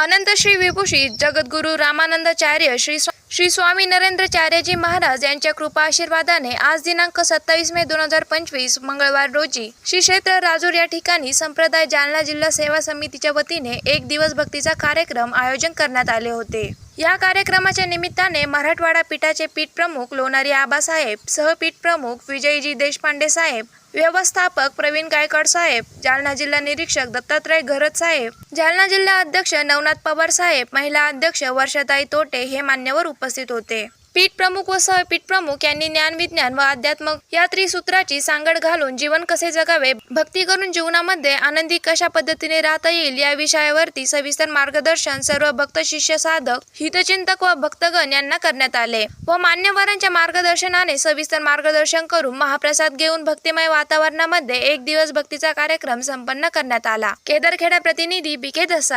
अनंत श्री विभूषित जगद्गुरु रामानंदाचार्य श्री श्री स्वामी नरेंद्रचार्यजी महाराज यांच्या कृपा आशीर्वादाने आज दिनांक सत्तावीस मे दोन हजार पंचवीस मंगळवार रोजी श्री क्षेत्र राजूर या ठिकाणी संप्रदाय जालना जिल्हा सेवा समितीच्या वतीने एक दिवस भक्तीचा कार्यक्रम आयोजन करण्यात आले होते. या कार्यक्रमाच्या निमित्ताने मराठवाडा पीठाचे पीठ प्रमुख लोणारी आबासाहेब सहपीठ प्रमुख विजयजी देशपांडे साहेब व्यवस्थापक प्रवीण गायकवाड साहेब जालना जिल्हा निरीक्षक दत्तात्रय घरत साहेब जालना जिल्हा अध्यक्ष नवनाथ पवार साहेब महिला अध्यक्ष वर्षाताई तोटे हे मान्यवर उपस्थित होते. पीठ प्रमुख व सहपीठ प्रमुख यांनी ज्ञान विज्ञान व अध्यात्म या त्रिसूत्राची सांगड घालून जीवन कसे जगावे भक्ती करून जीवनामध्ये आनंदी कशा पद्धतीने राहता येईल या विषयावरती सविस्तर मार्गदर्शन सर्व भक्त शिष्य साधक हितचिंतक व भक्तगण यांना करण्यात आले व मान्यवरांच्या मार्गदर्शनाने सविस्तर मार्गदर्शन करून महाप्रसाद घेऊन भक्तिमय वातावरणामध्ये एक दिवस भक्तीचा कार्यक्रम संपन्न करण्यात आला. केदरखेडा प्रतिनिधी बी के दसा